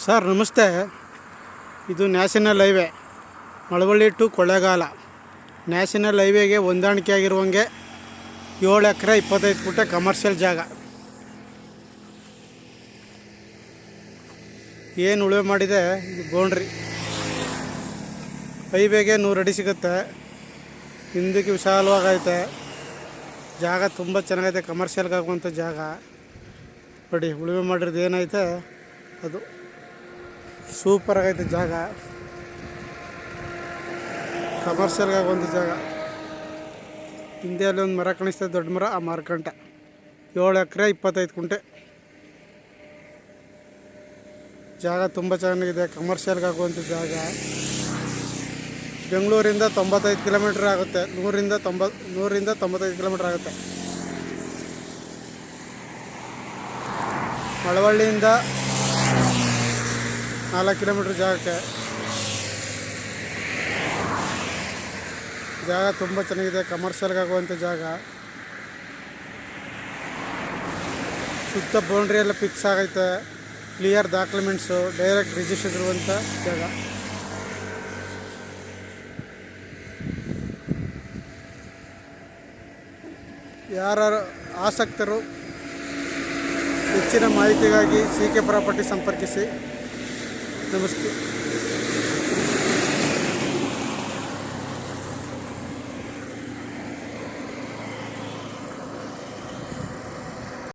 Sir, ನಮಸ್ತೆ. ಇದು national highway, Malavalli to Kollegal. National ಹೈವೇಗೆ ಹೊಂದಾಣಿಕೆ ಆಗಿರುವಂಗೆ ಏಳು ಎಕರೆ ಇಪ್ಪತ್ತೈದು ಫುಟೆ ಕಮರ್ಷಿಯಲ್ ಜಾಗ. ಏನು ಉಳುವೆ ಮಾಡಿದೆ? ಇದು ಬೌಂಡ್ರಿ. ಹೈವೇಗೆ ನೂರು ಅಡಿ ಸಿಗುತ್ತೆ. ಹಿಂದಕ್ಕೆ ವಿಶಾಲವಾಗೈತೆ. ಜಾಗ ತುಂಬ ಚೆನ್ನಾಗೈತೆ ಕಮರ್ಷಿಯಲ್ಗೆ ಆಗುವಂಥ ಜಾಗ. ನೋಡಿ ಉಳುಮೆ ಮಾಡಿರೋದು ಏನೈತೆ? ಅದು. ಸೂಪರ್ ಆಗೈತೆ ಜಾಗ. ಕಮರ್ಷಿಯಲ್ ಒಂದು ಜಾಗ. ಹಿಂದೆ ಒಂದು ಮರ ಕಾಣಿಸ್ತದೆ ದೊಡ್ಡ ಮರ, ಆ ಮರಕಂಟ. ಏಳು ಎಕರೆ, ಇಪ್ಪತ್ತೈದು ಕುಂಟೆ. ಜಾಗ ತುಂಬ ಚೆನ್ನಾಗಿದೆ ಕಮರ್ಷಿಯಲ್ ಆಗುವಂಥ ಜಾಗ. ಬೆಂಗಳೂರಿಂದ ತೊಂಬತ್ತೈದು ಕಿಲೋಮೀಟ್ರ್ ಆಗುತ್ತೆ, ನೂರಿಂದ ತೊಂಬತ್ ನೂರಿಂದ ತೊಂಬತ್ತೈದು ಕಿಲೋಮೀಟ್ರ್ ಆಗುತ್ತೆ. ಮಳವಳ್ಳಿಯಿಂದ ನಾಲ್ಕು ಕಿಲೋಮೀಟ್ರ್ ಜಾಗಕ್ಕೆ. ಜಾಗ ತುಂಬ ಚೆನ್ನಾಗಿದೆ ಕಮರ್ಷಿಯಲ್ಗೆ ಆಗುವಂಥ ಜಾಗ. ಸುತ್ತ ಬೌಂಡ್ರಿ ಎಲ್ಲ ಫಿಕ್ಸ್ ಆಗೈತೆ. ಕ್ಲಿಯರ್ ಡಾಕ್ಯುಮೆಂಟ್ಸು ಡೈರೆಕ್ಟ್ ರಿಜಿಸ್ಟರ್ ಇರುವಂಥ ಜಾಗ. ಯಾರು ಆಸಕ್ತರು ಹೆಚ್ಚಿನ ಮಾಹಿತಿಗಾಗಿ ಸಿ ಕೆ ಪ್ರಾಪರ್ಟಿ ಸಂಪರ್ಕಿಸಿ. ನಮಸ್ತೆ